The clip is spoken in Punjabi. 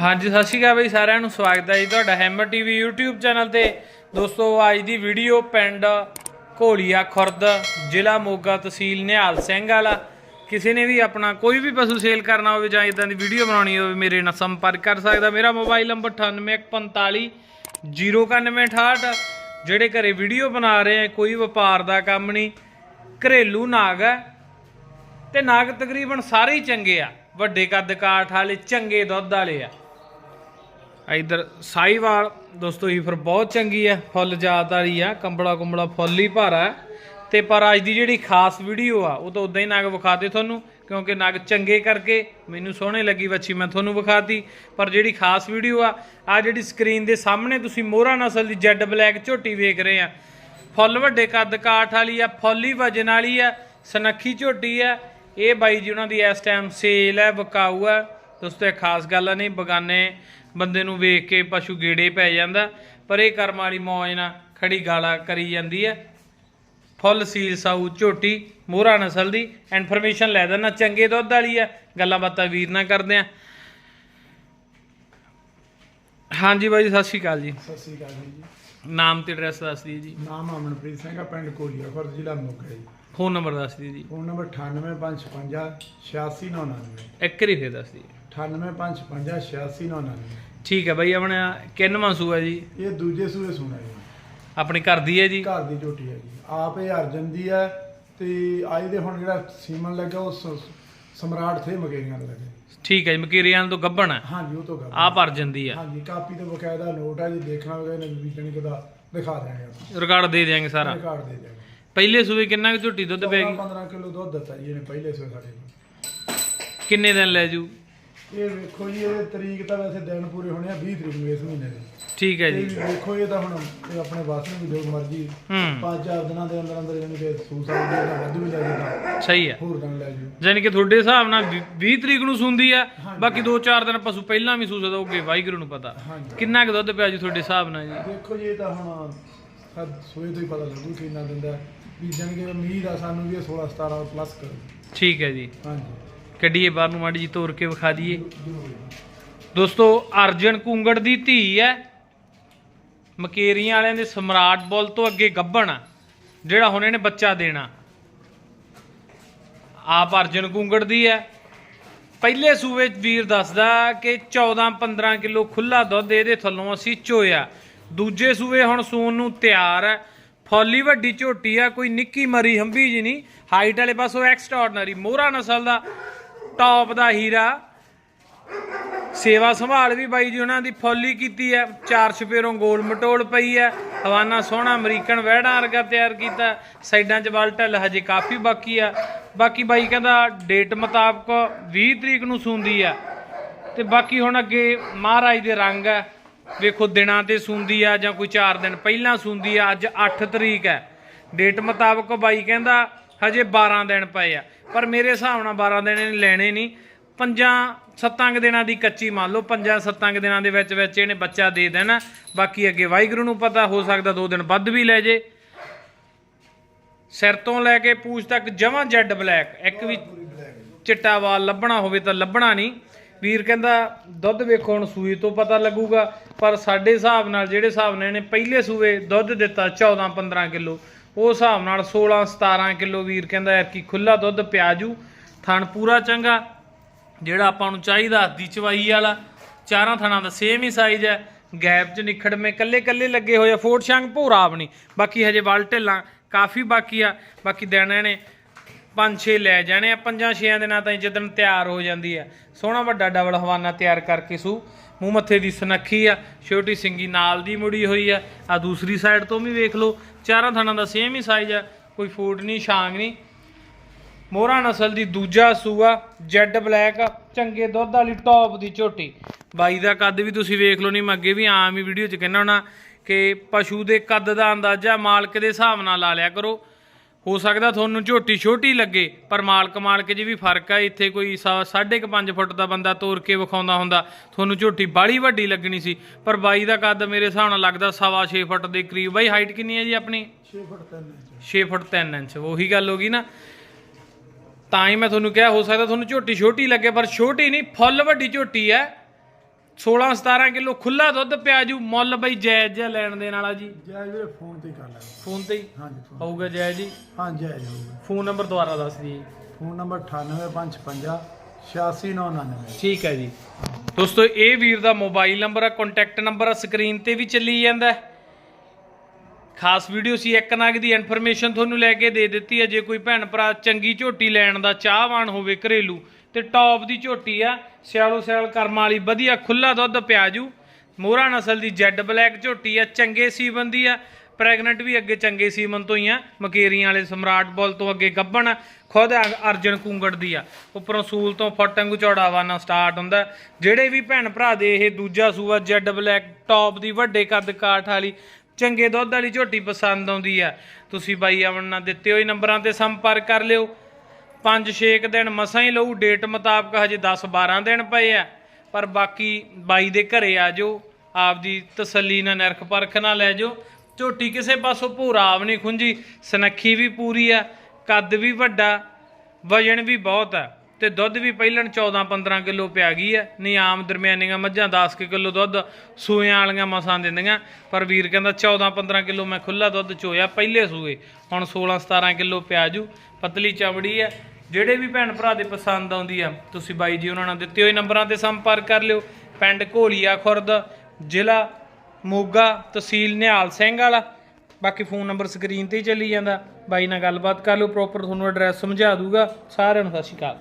ਹਾਂਜੀ, ਸਤਿ ਸ਼੍ਰੀ ਅਕਾਲ ਬਈ ਸਾਰਿਆਂ ਨੂੰ, ਸਵਾਗਤ ਹੈ ਜੀ ਤੁਹਾਡਾ ਹੈਮਰ ਟੀਵੀ YouTube ਚੈਨਲ ਤੇ। ਦੋਸਤੋ, ਅੱਜ ਦੀ ਵੀਡੀਓ ਪਿੰਡ ਘੋਲੀਆ ਖੁਰਦ, ਜ਼ਿਲ੍ਹਾ ਮੋਗਾ ਤਹਿਸੀਲ ਨਿਹਾਲ ਸਿੰਘ ਵਾਲਾ। ਕਿਸੇ ਨੇ ਵੀ ਆਪਣਾ ਕੋਈ ਵੀ ਪਸ਼ੂ ਸੇਲ ਕਰਨਾ ਹੋਵੇ ਜਾਂ ਇਦਾਂ ਦੀ ਵੀਡੀਓ ਬਣਾਉਣੀ ਹੋਵੇ, ਮੇਰੇ ਨਾਲ ਸੰਪਰਕ ਕਰ ਸਕਦਾ। ਮੇਰਾ ਮੋਬਾਈਲ ਨੰਬਰ 9845 09168 ਜਿਹੜੇ ਘਰੇ ਵੀਡੀਓ ਬਣਾ ਰਹੇ ਆ, ਕੋਈ ਵਪਾਰ ਦਾ ਕੰਮ ਨਹੀਂ। ਘਰੇਲੂ ਨਾਗ ਹੈ ਤੇ ਨਾਗ ਤਕਰੀਬਨ ਸਾਰੇ ਹੀ ਚੰਗੇ ਆ। ਵੱਡੇ ਕੱਦ ਕਾਠ ਵਾਲੇ, ਚੰਗੇ ਦੁੱਧ ਵਾਲੇ ਆ। ਇਧਰ ਸਾਈਵਾਲ ਦੋਸਤੋ ਹੀ ਫਿਰ ਬਹੁਤ ਚੰਗੀ ਹੈ ਫੁੱਲ ਜਾਤ ਵਾਲੀ ਆ, ਕੰਬਲਾ ਕੁੰਬਲਾ ਫੁੱਲ ਹੀ ਭਾਰਾ ਹੈ। ਤੇ ਪਰ ਅੱਜ ਦੀ ਜਿਹੜੀ ਖਾਸ ਵੀਡੀਓ ਆ, ਉਹ ਤਾਂ ਉਦਾਂ ਹੀ ਨਗ ਵਿਖਾਤੇ ਤੁਹਾਨੂੰ, ਕਿਉਂਕਿ ਨਗ ਚੰਗੇ ਕਰਕੇ ਮੈਨੂੰ ਸੋਹਣੇ ਲੱਗੀ ਵੱਛੀ ਮੈਂ ਤੁਹਾਨੂੰ ਵਿਖਾਤੀ। ਪਰ ਜਿਹੜੀ ਖਾਸ ਵੀਡੀਓ ਆ ਆ ਜਿਹੜੀ ਸਕਰੀਨ ਦੇ ਸਾਹਮਣੇ ਤੁਸੀਂ ਮੋਹਰਾ ਨਸਲ ਦੀ ਜੈਡ ਬਲੈਕ ਝੋਟੀ ਵੇਖ ਰਹੇ ਆ। ਫੁੱਲ ਵੱਡੇ ਕੱਦ ਕਾਠ ਵਾਲੀ ਆ, ਫੁੱਲ ਹੀ ਵਜਨ ਵਾਲੀ ਆ, ਸਨੱਖੀ ਝੋਟੀ ਆ। ਇਹ ਬਾਈ ਜੀ ਉਹਨਾਂ ਦੀ ਇਸ ਟਾਈਮ ਸੇਲ ਹੈ ਵਿਕਾਊ ਹੈ ਦੋਸਤੋ ਇਹ ਖਾਸ ਗੱਲ ਆ ਨਹੀਂ ਬਗਾਨੇ ਬੰਦੇ ਨੂੰ ਵੇਖ ਕੇ ਪਸ਼ੂ ਗੇੜੇ ਪੈ ਜਾਂਦਾ ਪਰ ਇਹ ਕਰਮ ਵਾਲੀ ਮੌਜ ਨਾਲ ਖੜੀ ਗਾਲਾ ਕਰੀ ਜਾਂਦੀ ਹੈ ਫੁੱਲ ਸੀਲ ਸਾਊ ਝੋਟੀ ਮੋਹਰਾ ਨਸਲ ਦੀ ਇਨਫੋਰਮੇਸ਼ਨ ਲੈ ਦੇਣਾ ਚੰਗੇ ਦੁੱਧ ਵਾਲੀ ਆ ਗੱਲਾਂ ਬਾਤਾਂ ਵੀਰ ਨਾਲ ਕਰਦੇ ਆ। ਹਾਂਜੀ ਬਾਈ ਸਤਿ ਸ਼੍ਰੀ ਅਕਾਲ ਜੀ। ਸਤਿ ਸ੍ਰੀ ਅਕਾਲ ਜੀ। ਨਾਮ ਤੇ ਐਡਰੈਸ ਦੱਸ ਦਿਓ ਜੀ। ਨਾਮ ਅਮਨਪ੍ਰੀਤ ਸਿੰਘ ਆ ਪਿੰਡ ਕੋਲੀਆ ਖੁਰਦ ਜ਼ਿਲ੍ਹਾ ਮੋਗਾ ਜੀ। ਫੋਨ ਨੰਬਰ ਦੱਸ ਦਿਓ ਜੀ। ਫੋਨ ਨੰਬਰ 98555 86999 ਇੱਕ ਵਾਰੀ ਫੇਰ ਦੱਸ ਦਿਓ। 98555 86999 ਠੀਕ ਹੈ ਬਾਈ ਆਪਣਾ ਕਿੰਨਵਾਂ ਸੂਆ ਜੀ? ਇਹ ਦੂਜੇ ਸੂਏ ਸੁਣਾ ਜੀ। ਆਪਣੀ ਘਰ ਦੀ ਹੈ ਜੀ? ਘਰ ਦੀ ਝੋਟੀ ਹੈ ਜੀ। ਆਪ ਇਹ ਅਰਜਨ ਦੀ ਹੈ ਤੇ ਅੱਜ ਦੇ ਹੁਣ ਜਿਹੜਾ ਸੀਮਨ ਲੱਗਾ ਉਹ ਸ- ਸਮਰਾਟ ਥੇ ਮਗੇਰੀਆਂ ਦਾ ਲੱਗੇ। ਠੀਕ ਹੈ ਜੀ ਮਕੀਰੀਆਂ ਤੋਂ ਗੱਭਣ ਹੈ? ਹਾਂਜੀ ਉਹ ਤੋਂ ਗੱਲ ਆ ਭਰ ਜਾਂਦੀ ਆ ਹਾਂਜੀ ਕਾਪੀ ਤੇ ਬਕਾਇਦਾ ਨੋਟ ਹੈ ਜੀ ਦੇਖਣਾ ਹੋਵੇ ਨਾ ਬੀਜਣ ਕਿਦਾ ਦਿਖਾ ਦਿਆਂਗੇ ਆਪਾਂ। ਰਿਕਾਰਡ ਦੇ ਦਿਆਂਗੇ ਸਾਰਾ। ਰਿਕਾਰਡ ਦੇ ਦਿਆਂਗੇ। ਪਹਿਲੇ ਸੂਏ ਕਿੰਨਾ ਕੁ ਝੋਟੀ ਦੁੱਧ ਪੈਗੀ 15 ਕਿਲੋ ਦੁੱਧ ਦਿੱਤਾ ਜੀ ਇਹਨੇ ਪਹਿਲੇ ਸੂਏ ਸਾਡੇ ਕਿੰਨੇ ਦਿਨ ਲੈ ਜੂ? ਇਹ ਵੇਖੋ ਜੀ ਇਹ ਤਰੀਕ ਤਾਂ ਵੈਸੇ ਦਿਨ ਪੂਰੇ ਹੋਣੇ ਆ 20 ਤਰੀਕ ਨੂੰ ਇਸ ਮਹੀਨੇ ਦੇ। ਠੀਕ ਹੈ ਜੀ। ਵੇਖੋ ਇਹ ਤਾਂ ਹੁਣ ਇਹ ਆਪਣੇ ਵਾਸ ਨੂੰ ਵੀ ਜੋ ਮਰਜ਼ੀ ਹੂੰ। ਪੰਜ ਚਾਰ ਦਿਨਾਂ ਦੇ ਅੰਦਰ ਅੰਦਰ ਜਾਨੀ ਕਿ ਸੂ ਸਕਦੀ ਹੈ ਵੱਧ ਵੀ ਲੈ ਜਾਂਦਾ। ਸਹੀ ਹੈ। ਹੋਰ ਦਿਨ ਲੈ ਜੂ ਯਾਨੀ ਕਿ ਤੁਹਾਡੇ ਹਿਸਾਬ ਨਾਲ 20 ਤਰੀਕ ਨੂੰ ਸੁੰਦੀ ਆ ਬਾਕੀ 2-4 ਦਿਨ ਪਸ਼ੂ ਪਹਿਲਾਂ ਵੀ ਸੂ ਸਕਦਾ ਹੋਗੇ ਵਾਹਿਗੁਰੂ ਨੂੰ ਪਤਾ। ਹਾਂਜੀ। ਕਿੰਨਾ ਕੁ ਦੁੱਧ ਪਿਆ ਜੀ ਤੁਹਾਡੇ ਹਿਸਾਬ ਨਾਲ ਜੀ? ਦੇਖੋ ਜੀ ਇਹ ਤਾਂ ਹੁਣ ਸਦ ਸੋਏ ਤੋਂ ਹੀ ਪਤਾ ਲੱਗੂ ਕਿੰਨਾ ਦਿੰਦਾ ਵੀ ਜਾਨੀ ਕਿ ਉਮੀਦ ਆ ਸਾਨੂੰ ਵੀ ਇਹ 16 17 ਪਲੱਸ ਕਰੂ। ਠੀਕ ਹੈ ਜੀ। ਹਾਂਜੀ। ਕੱਢੀਏ ਬਾਹਰ ਨੂੰ ਮਾੜੀ ਜੀ ਤੋਰ ਕੇ ਵਿਖਾ ਦਈਏ। ਦੋਸਤੋ, ਅਰਜਨ ਕੁੰਗੜ ਦੀ ਧੀ ਹੈ। ਮਕੇਰੀਆਂ ਵਾਲਿਆਂ ਦੇ ਸਮਰਾਟ ਬੋਲ ਤੋਂ ਅੱਗੇ ਗੱਭਣ, ਜਿਹੜਾ ਹੁਣ ਇਹਨੇ ਬੱਚਾ ਦੇਣਾ। ਆਪ ਅਰਜਨ ਕੁੰਗੜ ਦੀ ਹੈ। ਪਹਿਲੇ ਸੂਬੇ 'ਚ ਵੀਰ ਦੱਸਦਾ ਕਿ 14 15 ਕਿਲੋ ਖੁੱਲਾ ਦੁੱਧ ਇਹਦੇ ਥੱਲੋਂ ਅਸੀਂ ਚੋਇਆ। ਦੂਜੇ ਸੂਬੇ ਹੁਣ ਸੂਣ ਨੂੰ ਤਿਆਰ ਹੈ। ਫੌਲੀ ਵੱਡੀ ਝੋਟੀ ਆ, ਕੋਈ ਨਿੱਕੀ ਮਰੀ ਹੰਬੀ ਜੀ ਨਹੀਂ। ਹਾਈਟ ਵਾਲੇ ਪਾਸੋਂ ਐਕਸਟਰਾordinary ਮੋਹਰਾ ਨਸਲ ਦਾ। ਟੌਪ ਦਾ ਹੀਰਾ। ਸੇਵਾ ਸੰਭਾਲ ਵੀ ਬਾਈ ਜੀ ਉਹਨਾਂ ਦੀ ਫੁੱਲੀ ਕੀਤੀ ਹੈ। ਚਾਰ ਛਪੇਰੋਂ ਗੋਲ ਮਟੋਲ ਪਈ ਹੈ। ਹਵਾਨਾ ਸੋਹਣਾ ਅਮਰੀਕਨ ਵਹਿੜਾਂ ਵਰਗਾ ਤਿਆਰ ਕੀਤਾ। ਸਾਈਡਾਂ 'ਚ ਵੱਲ ਢੱਲ ਹਜੇ ਕਾਫੀ ਬਾਕੀ ਆ। ਬਾਕੀ ਬਾਈ ਕਹਿੰਦਾ ਡੇਟ ਮੁਤਾਬਕ 20 ਤਰੀਕ ਨੂੰ ਸੂੰਦੀ ਆ। ਤੇ ਬਾਕੀ ਹੁਣ ਅੱਗੇ ਮਹਾਰਾਜ ਦੇ ਰੰਗ ਹੈ ਵੇਖੋ ਦਿਨਾਂ ਤੇ ਸੂੰਦੀ ਆ ਜਾਂ ਕੋਈ 4 ਦਿਨ ਪਹਿਲਾਂ ਸੂੰਦੀ ਆ। ਅੱਜ 8 ਤਰੀਕ ਹੈ। ਡੇਟ ਮੁਤਾਬਕ ਬਾਈ ਕਹਿੰਦਾ ਹਜੇ 12 ਦਿਨ ਪਏ ਆ। ਪਰ ਮੇਰੇ ਹਿਸਾਬ ਨਾਲ 12 ਦਿਨ ਇਹਨੇ ਲੈਣੇ ਨਹੀਂ। ਪੰਜਾਂ ਸੱਤਾਂ ਕੁ ਦਿਨਾਂ ਦੀ ਕੱਚੀ ਮੰਨ ਲਓ, ਪੰਜਾਂ ਸੱਤਾਂ ਕੁ ਦਿਨਾਂ ਦੇ ਵਿੱਚ ਵਿੱਚ ਇਹਨੇ ਬੱਚਾ ਦੇ ਦੇਣਾ। ਬਾਕੀ ਅੱਗੇ ਵਾਹਿਗੁਰੂ ਨੂੰ ਪਤਾ, ਹੋ ਸਕਦਾ ਦੋ ਦਿਨ ਵੱਧ ਵੀ ਲੈ ਜੇ। ਸਿਰ ਤੋਂ ਲੈ ਕੇ ਪੂਛ ਤੱਕ ਜਮਾਂ ਜੈਡ ਬਲੈਕ। ਇੱਕ ਵੀ ਚਿੱਟਾ ਵਾਲ ਲੱਭਣਾ ਹੋਵੇ ਤਾਂ ਲੱਭਣਾ ਨਹੀਂ। ਵੀਰ ਕਹਿੰਦਾ, ਦੁੱਧ ਵੇਖੋ ਹੁਣ ਸੂਈ ਤੋਂ ਪਤਾ ਲੱਗੂਗਾ। ਪਰ ਸਾਡੇ ਹਿਸਾਬ ਨਾਲ, ਜਿਹੜੇ ਹਿਸਾਬ ਨਾਲ ਇਹਨੇ ਪਹਿਲੇ ਸੂਏ ਦੁੱਧ ਦਿੱਤਾ 14 15 ਕਿਲੋ ਉਹ ਹਿਸਾਬ ਨਾਲ 16 17 ਕਿਲੋ ਵੀਰ ਕਹਿੰਦਾ ਯਾਰ ਕੀ ਖੁੱਲਾ ਦੁੱਧ ਪਿਆਜੂ, ਥਣ ਪੂਰਾ ਚੰਗਾ, ਜਿਹੜਾ ਆਪਾਂ ਨੂੰ ਚਾਹੀਦਾ ਦੀ ਚਵਾਈ ਵਾਲਾ, ਚਾਰਾਂ ਥਣਾਂ ਦਾ ਸੇਮ ਹੀ ਸਾਈਜ਼ ਹੈ ਗੈਪ 'ਚ ਨਿਖੜਵੇਂ ਕੱਲੇ ਕੱਲੇ ਲੱਗੇ ਹੋਏ ਆ ਫੋਟ ਸ਼ੰਗ ਭੋਰਾ ਆਪਣੀ ਬਾਕੀ ਹਜੇ ਵਲ ਢਿੱਲਾਂ ਕਾਫੀ ਬਾਕੀ ਆ, ਬਾਕੀ ਦੇਣਾ ਨੇ ਪੰਜ ਛੇ ਲੈ ਜਾਣੇ ਆ, ਪੰਜਾਂ ਛੇਆਂ ਦਿਨਾਂ ਤਾਈਂ ਜਦੋਂ ਤਿਆਰ ਹੋ ਜਾਂਦੀ ਆ, ਸੋਹਣਾ ਵੱਡਾ ਡਬਲ ਹਵਾਨਾ ਤਿਆਰ ਕਰਕੇ ਸੂ। ਮੂੰਹ ਮੱਥੇ ਦੀ ਸਨੱਖੀ ਆ, ਛੋਟੀ ਸਿੰਗੀ ਨਾਲ ਦੀ ਮੁੜੀ ਹੋਈ ਆ ਆ ਦੂਸਰੀ ਸਾਈਡ ਤੋਂ ਵੀ ਵੇਖ ਲਓ, ਚਾਰਾਂ ਥਣਾਂ ਦਾ ਸੇਮ ਹੀ ਸਾਈਜ਼ ਆ, ਕੋਈ ਫੂਟ ਨਹੀਂ, ਛਾਂਗ ਨਹੀਂ। ਮੋਹਰਾ ਨਸਲ ਦੀ ਦੂਜਾ ਸੂਆ, ਜੈਡ ਬਲੈਕ ਚੰਗੇ ਦੁੱਧ ਵਾਲੀ ਟੌਪ ਦੀ ਝੋਟੀ। ਬਾਈ ਦਾ ਕੱਦ ਵੀ ਤੁਸੀਂ ਵੇਖ ਲਓ ਨਹੀਂ, ਮੈਂ ਅੱਗੇ ਵੀ ਆਮ ਹੀ ਵੀਡੀਓ 'ਚ ਕਹਿੰਦਾ ਹੁਣਾ ਕਿ ਪਸ਼ੂ ਦੇ ਕੱਦ ਦਾ ਅੰਦਾਜ਼ਾ ਮਾਲਕ ਦੇ ਹਿਸਾਬ ਨਾਲ ਲਾ ਲਿਆ ਕਰੋ। ਹੋ ਸਕਦਾ ਤੁਹਾਨੂੰ ਝੋਟੀ ਛੋਟੀ ਲੱਗੇ ਪਰ ਮਾਲਕ ਮਾਲਕ 'ਚ ਵੀ ਫ਼ਰਕ ਆ ਇੱਥੇ ਕੋਈ 5.5 ਫੁੱਟ ਦਾ ਬੰਦਾ ਤੋਰ ਕੇ ਵਿਖਾਉਂਦਾ ਹੁੰਦਾ ਤੁਹਾਨੂੰ ਝੋਟੀ ਬਾਲੀ ਵੱਡੀ ਲੱਗਣੀ ਸੀ ਪਰ ਬਾਈ ਦਾ ਕੱਦ ਮੇਰੇ ਹਿਸਾਬ ਨਾਲ ਲੱਗਦਾ ਸਵਾ 6 ਫੁੱਟ ਦੇ ਕਰੀਬ ਬਾਈ ਹਾਈਟ ਕਿੰਨੀ ਹੈ ਜੀ ਆਪਣੀ? 6 ਫੁੱਟ 3 ਇੰਚ। 6 ਫੁੱਟ 3 ਇੰਚ ਉਹੀ ਗੱਲ ਹੋ ਗਈ ਨਾ। ਤਾਂ ਹੀ ਮੈਂ ਤੁਹਾਨੂੰ ਕਿਹਾ ਹੋ ਸਕਦਾ ਤੁਹਾਨੂੰ ਝੋਟੀ ਛੋਟੀ ਲੱਗੇ ਪਰ ਛੋਟੀ ਨਹੀਂ ਫੁੱਲ ਵੱਡੀ ਝੋਟੀ ਹੈ। 16 17 ਕਿਲੋ ਖੁੱਲਾ ਦੁੱਧ ਪਿਆ ਜੂ ਮੁੱਲ ਬਈ ਜਾਇਜ਼ ਜਿਹਾ ਲੈਣ ਦੇਣ ਵਾਲਾ ਜੀ। ਜੈ ਵੀਰੇ ਫੋਨ ਤੇ ਹੀ ਕਰ ਲੈਣਾ। ਫੋਨ ਤੇ ਹੀ? ਹਾਂਜੀ ਫੋਨ ਹੋਊਗਾ ਜਾਇਜ਼ ਜੀ? ਹਾਂ ਜੈ ਹੋਊਗਾ। ਫੋਨ ਨੰਬਰ ਦੁਬਾਰਾ ਦੱਸ ਦਈਏ ਫੋਨ ਨੰਬਰ 98555 86999 ਠੀਕ ਹੈ ਜੀ। ਦੋਸਤੋ ਇਹ ਵੀਰ ਦਾ ਮੋਬਾਈਲ ਨੰਬਰ ਆ ਕੰਟੈਕਟ ਨੰਬਰ ਆ ਸਕਰੀਨ ਤੇ ਵੀ ਚੱਲੀ ਜਾਂਦਾ ਹੈ। ਖਾਸ ਵੀਡੀਓ ਸੀ ਇੱਕ ਨਗ ਦੀ ਇਨਫੋਰਮੇਸ਼ਨ ਤੁਹਾਨੂੰ ਲੈ ਕੇ ਦੇ ਦਿੱਤੀ ਹੈ। ਜੇ ਕੋਈ ਭੈਣ ਭਰਾ ਚੰਗੀ ਝੋਟੀ ਲੈਣ ਦਾ ਚਾਹਵਾਨ ਹੋਵੇ ਘਰੇਲੂ, ਤੇ ਟੌਪ ਦੀ ਝੋਟੀ ਆ, ਸਿਆਲੋ ਸਿਆਲ ਕਰਮ ਵਾਲੀ ਵਧੀਆ ਖੁੱਲਾ ਦੁੱਧ ਪਿਆਜੂ। ਮੋਹਰਾ ਨਸਲ ਦੀ ਜੈਡ ਬਲੈਕ ਝੋਟੀ ਆ, ਚੰਗੇ ਸੀਮਨ ਦੀ ਆ। ਪ੍ਰੈਗਨੈਂਟ ਵੀ ਅੱਗੇ ਚੰਗੇ ਸੀਮਨ ਤੋਂ ਹੀ ਆ, ਮਕੇਰੀਆਂ ਵਾਲੇ ਸਮਰਾਟ ਬੋਲ ਤੋਂ ਅੱਗੇ ਗੱਬਣ ਖੁਦ ਅ- ਅਰਜਨ ਕੁੰਗੜ ਦੀ ਆ। ਉੱਪਰੋਂ ਸੂਲ ਤੋਂ ਫੁੱਟ ਵਾਂਗੂ ਚੌੜਾ ਵਾਨਾ ਸਟਾਰਟ ਹੁੰਦਾ। ਜਿਹੜੇ ਵੀ ਭੈਣ ਭਰਾ ਦੇ ਇਹ ਦੂਜਾ ਸੂਆ ਜੈਡ ਬਲੈਕ, ਟੌਪ ਦੀ ਵੱਡੇ ਕੱਦ ਕਾਠ ਵਾਲੀ ਚੰਗੇ ਦੁੱਧ ਵਾਲੀ ਝੋਟੀ ਪਸੰਦ ਆਉਂਦੀ ਆ। ਤੁਸੀਂ ਬਾਈ ਅਮਨ ਨਾਲ ਦਿੱਤੇ ਹੋਏ ਨੰਬਰਾਂ ਤੇ ਸੰਪਰਕ ਕਰ ਲਿਓ। 5-6 ਦਿਨ ਮਸਾਂ ਹੀ ਲਊ, ਡੇਟ ਮੁਤਾਬਕ ਹਜੇ 10-12 ਦਿਨ ਪਏ ਆ। ਪਰ ਬਾਕੀ ਬਾਈ ਦੇ ਘਰੇ ਆ ਜਾਓ, ਆਪਦੀ ਤਸੱਲੀ ਨਾਲ ਨਿਰਖ ਪਰਖ ਨਾਲ ਲੈ ਜਾਓ। ਝੋਟੀ ਕਿਸੇ ਪਾਸੋਂ ਭੂਰਾ ਵੀ ਨਹੀਂ ਖੁੰਜੀ ਸਨੱਖੀ ਵੀ ਪੂਰੀ ਆ, ਕੱਦ ਵੀ ਵੱਡਾ, ਵਜਨ ਵੀ ਬਹੁਤ ਆ। ਤੇ ਦੁੱਧ ਵੀ ਪਹਿਲਣ 14-15 ਕਿਲੋ ਪਿਆ ਗਈ ਹੈ। ਨਹੀਂ, ਆਮ ਦਰਮਿਆਨੀਆਂ ਮੱਝਾਂ 10 ਕੁ ਕਿਲੋ ਦੁੱਧ ਸੂਇਆਂ ਵਾਲੀਆਂ ਮਸਾਂ ਦਿੰਦੀਆਂ। ਪਰ ਵੀਰ ਕਹਿੰਦਾ 14-15 ਕਿਲੋ ਮੈਂ ਖੁੱਲਾ ਦੁੱਧ ਚੋਇਆ, ਪਹਿਲੇ ਸੂਏ। ਹੁਣ 16-17 ਕਿਲੋ ਪਿਆਜੂ ਪਤਲੀ ਚਮੜੀ ਹੈ। ਜਿਹੜੇ ਵੀ ਭੈਣ ਭਰਾ ਦੇ ਪਸੰਦ ਆਉਂਦੀ ਆ, ਤੁਸੀਂ ਬਾਈ ਜੀ ਉਹਨਾਂ ਨਾਲ ਦਿੱਤੇ ਹੋਏ ਨੰਬਰਾਂ ਤੇ ਸੰਪਰਕ ਕਰ ਲਿਓ। ਪਿੰਡ ਘੋਲੀਆ ਖੁਰਦ, ਜ਼ਿਲ੍ਹਾ ਮੋਗਾ, ਤਹਿਸੀਲ ਨਿਹਾਲ ਸਿੰਘ ਵਾਲਾ। ਬਾਕੀ ਫੋਨ ਨੰਬਰ ਸਕਰੀਨ ਤੇ ਹੀ ਚੱਲੀ ਜਾਂਦਾ। ਬਾਈ ਨਾਲ ਗੱਲਬਾਤ ਕਰ ਲਿਓ ਪ੍ਰੋਪਰ ਤੁਹਾਨੂੰ ਐਡਰੈਸ ਸਮਝਾ ਦੂਗਾ। ਸਾਰਿਆਂ ਨੂੰ ਸਤਿ ਸ਼੍ਰੀ ਅਕਾਲ।